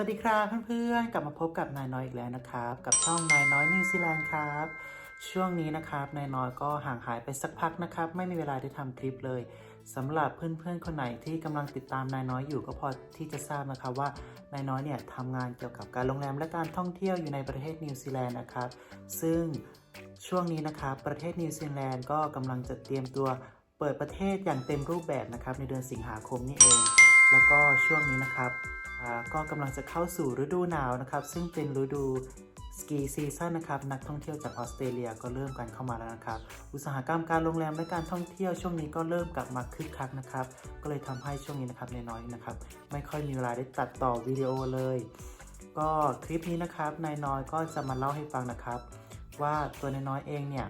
วัสดีครับเพื่อนๆ กลับมาพบกับนายน้อยอีกแล้วนะครับ กับช่องนายน้อยนิวซีแลนด์ครับ ช่วงนี้นะครับนายน้อยก็ห่างหายไปสักพักนะครับ ไม่มีเวลาได้ทำคลิปเลยสำหรับเพื่อนๆคนไหนที่กำลังติดตามนายน้อยอยู่ก็พอที่จะทราบนะครับว่านายน้อยเนี่ยทำงานเกี่ยวกับการโรงแรมและการท่องเที่ยวอยู่ในประเทศนิวซีแลนด์นะครับ ซึ่งช่วงนี้นะครับประเทศนิวซีแลนด์ก็กำลังจะเตรียมตัวเปิดประเทศอย่างเต็มรูปแบบนะครับในเดือนสิงหาคมนี่เอง แล้วก็ช่วงนี้นะครับ ก็กำลังจะเข้าสู่ฤดูหนาวนะครับ ซึ่งเป็นฤดูสกีซีซั่นนะครับนักท่องเที่ยวจากออสเตรเลียก็เริ่มกันเข้ามาแล้วนะครับ อุตสาหกรรมการโรงแรมและการท่องเที่ยวช่วงนี้ก็เริ่มกลับมาคึกคักนะครับ ก็เลยทำให้ช่วงนี้นะครับน,น้อยนะครับ ไม่ค่อยมีเวลาได้ตัดต่อวิดีโอเลย ก็คลิปนี้นะครับนายน้อยก็จะมาเล่าให้ฟังนะครับ ว่าตัวนายน้อยเองเนี่ย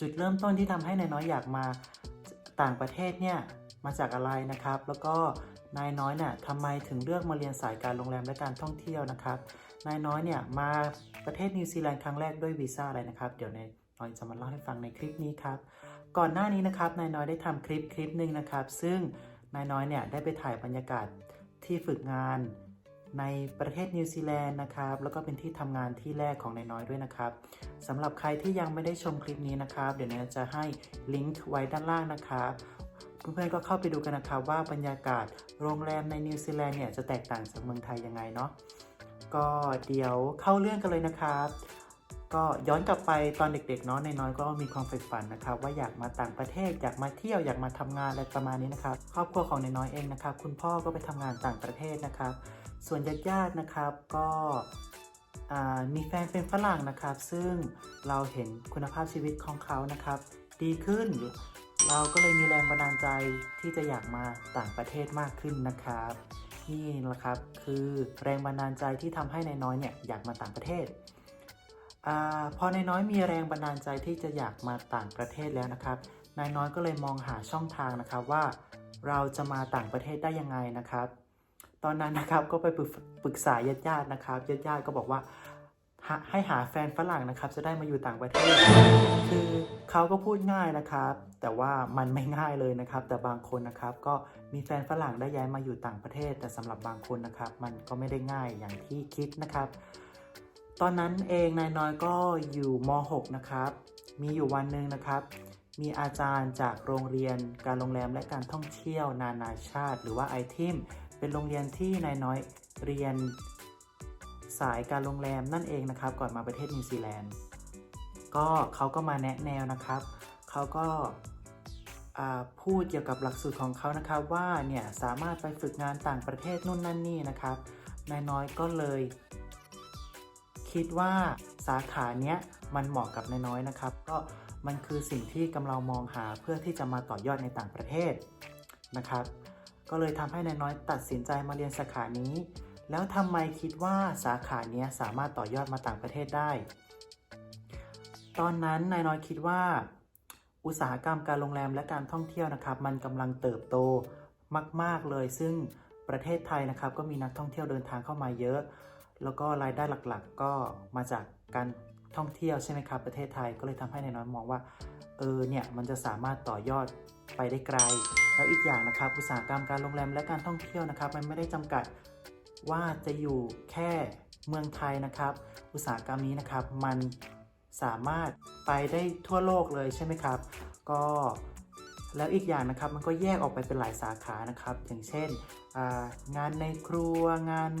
จุดเริ่มต้นที่ทำให้นายน้อยอยากมาต่างประเทศเนี่ยมาจากอะไรนะครับ แล้วก็ นายน้อยเนี่ยทำไมถึงเลือกมาเรียนสายการโรงแรมและการท่องเที่ยวนะครับ นายน้อยเนี่ยมาประเทศนิวซีแลนด์ครั้งแรกด้วยวีซ่าอะไรนะครับ เดี๋ยวนายน้อยจะมาเล่าให้ฟังในคลิปนี้ครับ ก่อนหน้านี้นะครับ นายน้อยได้ทำคลิปคลิปหนึ่งนะครับ ซึ่งนายน้อยเนี่ยได้ไปถ่ายบรรยากาศที่ฝึกงานในประเทศนิวซีแลนด์นะครับ แล้วก็เป็นที่ทำงานที่แรกของนายน้อยด้วยนะครับสำหรับใครที่ยังไม่ได้ชมคลิปนี้นะครับ เดี๋ยวนี้จะให้ลิงก์ไว้ด้านล่างนะครับ เพื่อนๆก็เข้าไปดูกันนะครับว่าบรรยากาศโรงแรมในนิวซีแลนด์เนี่ยจะแตกต่างจากเมืองไทยยังไงเนาะก็เดี๋ยวเข้าเรื่องกันเลยนะครับ ก็ย้อนกลับไปตอนเด็กๆเนาะในน้อยก็มีความใฝ่ฝันนะครับ ว่าอยากมาต่างประเทศอยากมาเที่ยวอยากมาทำงานอะไรประมาณนี้นะครับครอบครัวของในน้อยเองนะครับ คุณพ่อก็ไปทำงานต่างประเทศนะครับ ส่วนญาติๆนะครับก็มีแฟนเป็นฝรั่งนะครับ ซึ่งเราเห็นคุณภาพชีวิตของเขานะครับ ดีขึ้น เราก็เลยมีแรงบันดาลใจที่จะอยากมาต่างประเทศมากขึ้นนะครับ นี่แหละครับคือแรงบันดาลใจที่ทำให้นายน้อยเนี่ยอยากมาต่างประเทศอพอนายน้อยมีแรงบันดาลใจที่จะอยากมาต่างประเทศแล้วนะครับนายน้อยก็เลยมองหาช่องทางนะครับว่า เราจะมาต่างประเทศได้ยังไงนะครับ ตอนนั้นนะครับก็ไปปรึกษาญาติๆนะครับญาติๆก็บอกว่า ให้หาแฟนฝรั่งนะครับ จะได้มาอยู่ต่างประเทศ คือเขาก็พูดง่ายนะครับ แต่ว่ามันไม่ง่ายเลยนะครับ แต่บางคนนะครับก็มีแฟนฝรั่งได้ย้ายมาอยู่ต่างประเทศ แต่สำหรับบางคนนะครับ มันก็ไม่ได้ง่ายอย่างที่คิดนะครับ ตอนนั้นเองนายน้อยก็อยู่ม .6 นะครับ มีอยู่วันหนึ่งนะครับ มีอาจารย์จากโรงเรียนการโรงแรมและการท่องเที่ยวนานาชาติ หรือว่าไอทิมเป็นโรงเรียนที่นายน้อยเรียน สายการโรงแรมนั่นเองนะครับ ก่อนมาประเทศนิวซีแลนด์ก็เขาก็มาแนะแนวนะครับเขาก็พูดเกี่ยวกับหลักสูตรของเขานะครับว่าเนี่ยสามารถไปฝึกงานต่างประเทศนู่นนั่นนี่นะครับนายน้อยก็เลย คิดว่าสาขาเนี้ยมันเหมาะกับนายน้อยนะครับ ก็มันคือสิ่งที่กำลังมองหาเพื่อที่จะมาต่อยอดในต่างประเทศนะครับ ก็เลยทำให้นายน้อยตัดสินใจมาเรียนสาขานี้ แล้วทำไมคิดว่าสาขาเนี้ยสามารถต่อยอดมาต่างประเทศได้ ตอนนั้นนายน้อยคิดว่า อุตสาหกรรมการโรงแรมและการท่องเที่ยวนะครับ มันกำลังเติบโตมาก ๆเลย ซึ่งประเทศไทยนะครับ ก็มีนักท่องเที่ยวเดินทางเข้ามาเยอะ แล้วก็รายได้หลักๆ ก็มาจากการท่องเที่ยวใช่ไหมครับ ประเทศไทยก็เลยทำให้นายน้อยมองว่าเออเนี่ยมันจะสามารถต่อยอดไปได้ไกล แล้วอีกอย่างนะครับ อุตสาหกรรมการโรงแรมและการท่องเที่ยวนะครับ มันไม่ได้จำกัด ว่าจะอยู่แค่เมืองไทยนะครับ อุตสาหกรรมนี้นะครับมันสามารถไปได้ทั่วโลกเลยใช่ไหมครับ ก็แล้วอีกอย่างนะครับมันก็แยกออกไปเป็นหลายสาขานะครับอย่างเช่นงานในครัวงาน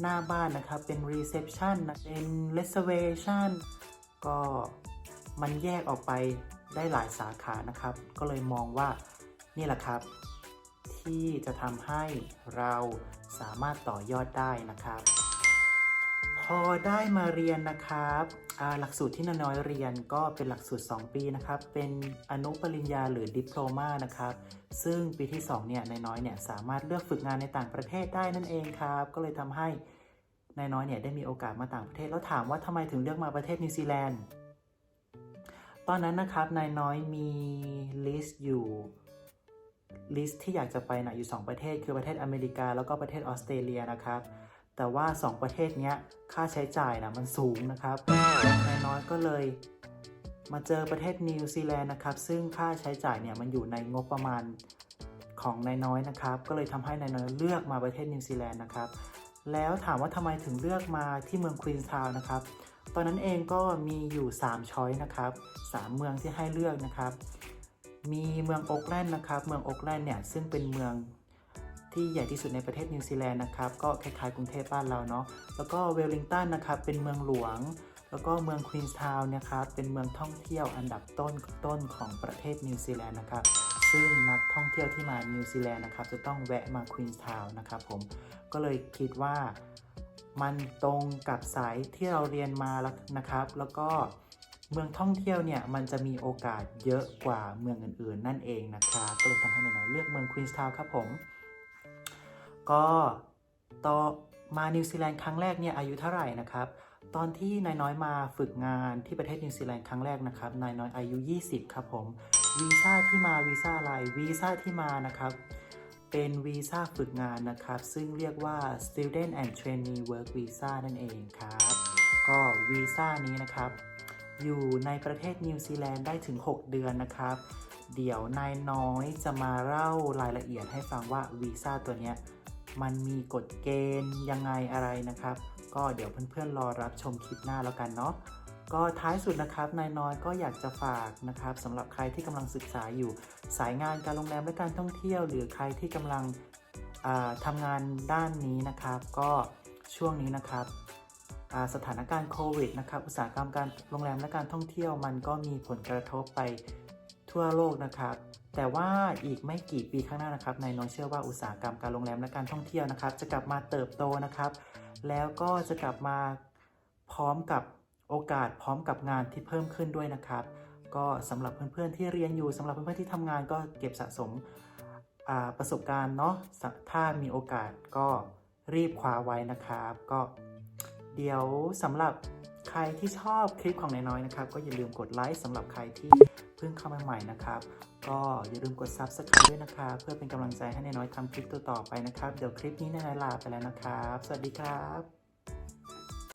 หน้าบ้านนะครับเป็น reception นะเป็น reservation ก็มันแยกออกไปได้หลายสาขานะครับ ก็เลยมองว่านี่แหละครับ ที่จะทำให้เรา สามารถต่อยอดได้นะครับ พอได้มาเรียนนะครับหลักสูตรที่น้อยเรียนก็เป็นหลักสูตร 2 ปีนะครับ เป็นอนุปริญญาหรือดิปโลมานะครับ ซึ่งปีที่2เนี่ยนายน้อยเนี่ยสามารถเลือกฝึกงานในต่างประเทศได้นั่นเองครับ ก็เลยทำให้นายน้อยเนี่ยได้มีโอกาสมาต่างประเทศ แล้วถามว่าทำไมถึงเลือกมาประเทศนิวซีแลนด์ ตอนนั้นนะครับนายน้อยมีลิสต์อยู่ ลิสต์ที่อยากจะไปนะอยู่ 2 ประเทศ คือประเทศอเมริกา แล้วก็ประเทศออสเตรเลียนะครับ แต่ว่า 2 ประเทศนี้ค่าใช้จ่ายนะมันสูงนะครับนายน้อยก็เลยมาเจอประเทศนิวซีแลนด์นะครับ ซึ่งค่าใช้จ่ายเนี่ยมันอยู่ในงบประมาณของนายน้อยนะครับ ก็เลยทำให้นายน้อยเลือกมาประเทศนิวซีแลนด์นะครับ แล้วถามว่าทำไมถึงเลือกมาที่เมืองควีนส์ทาวน์นะครับ ตอนนั้นเองก็มีอยู่ 3 ช้อยนะครับ 3 เมืองที่ให้เลือกนะครับ มีเมืองโอ๊กแลนด์นะครับ เมืองโอ๊กแลนด์เนี่ยซึ่งเป็นเมืองที่ใหญ่ที่สุดในประเทศนิวซีแลนด์นะครับ ก็คล้ายๆกรุงเทพบ้านเราเนาะ แล้วก็เวลลิงตันนะครับ เป็นเมืองหลวง แล้วก็เมืองควีนส์ทาวน์นะครับ เป็นเมืองท่องเที่ยวอันดับต้นต้นของประเทศนิวซีแลนด์นะครับ ซึ่งนักท่องเที่ยวที่มานิวซีแลนด์นะครับ จะต้องแวะมาควีนส์ทาวน์นะครับผม ก็เลยคิดว่ามันตรงกับสายที่เราเรียนมาแล้วนะครับ แล้วก็ เมืองท่องเที่ยวเนี่ยมันจะมีโอกาสเยอะกว่าเมืองอื่นๆ นั่นเองนะครับก็เลยทำให้หน่อยเลือกเมืองควีนส์ทาวน์ครับผม ก็ต่อมานิวซีแลนด์ครั้งแรกเนี่ยอายุเท่าไหร่นะครับ ตอนที่นายน้อยมาฝึกงานที่ประเทศนิวซีแลนด์ครั้งแรกนะครับนายน้อยอายุ 20 ครับผมวีซ่าที่มาวีซ่าอะไรวีซ่าที่มานะครับเป็นวีซ่าฝึกงานนะครับ ซึ่งเรียกว่า student and trainee work visa นั่นเองครับ ก็วีซ่านี้นะครับ อยู่ในประเทศนิวซีแลนด์ได้ถึง 6 เดือนนะครับ เดี๋ยวนายน้อยจะมาเล่ารายละเอียดให้ฟังว่าวีซ่าตัวเนี้ยมันมีกฎเกณฑ์ยังไงอะไรนะครับ ก็เดี๋ยวเพื่อนๆรอรับชมคลิปหน้าแล้วกันเนาะก็ท้ายสุดนะครับนายน้อยก็อยากจะฝากนะครับสำหรับใครที่กำลังศึกษาอยู่ สายงานการโรงแรมและการท่องเที่ยว หรือใครที่กำลังทำงานด้านนี้นะครับ ก็ช่วงนี้นะครับ สถานการณ์โควิดนะครับอุตสาหกรรมการโรงแรมและการท่องเที่ยวมันก็มีผลกระทบไปทั่วโลกนะครับแต่ว่าอีกไม่กี่ปีข้างหน้านะครับนายน้อยเชื่อว่าอุตสาหกรรมการโรงแรมและการท่องเที่ยวนะครับ จะกลับมาเติบโตนะครับ แล้วก็จะกลับมาพร้อมกับโอกาสพร้อมกับงานที่เพิ่มขึ้นด้วยนะครับ ก็สำหรับเพื่อนๆที่เรียนอยู่สำหรับเพื่อนๆที่ทำงานก็เก็บสะสมประสบการณ์เนาะถ้ามีโอกาสก็รีบคว้าไว้นะครับ ก็ เดี๋ยวสำหรับใครที่ชอบคลิปของนายน้อยนะครับ ก็อย่าลืมกดไลค์สำหรับใครที่เพิ่งเข้ามาใหม่นะครับ ก็อย่าลืมกด Subscribe ด้วยนะครับ เพื่อเป็นกำลังใจให้นายน้อยทำคลิปต่อๆไปนะครับ เดี๋ยวคลิปนี้นายน้อยลาไปแล้วนะครับ สวัสดีครับ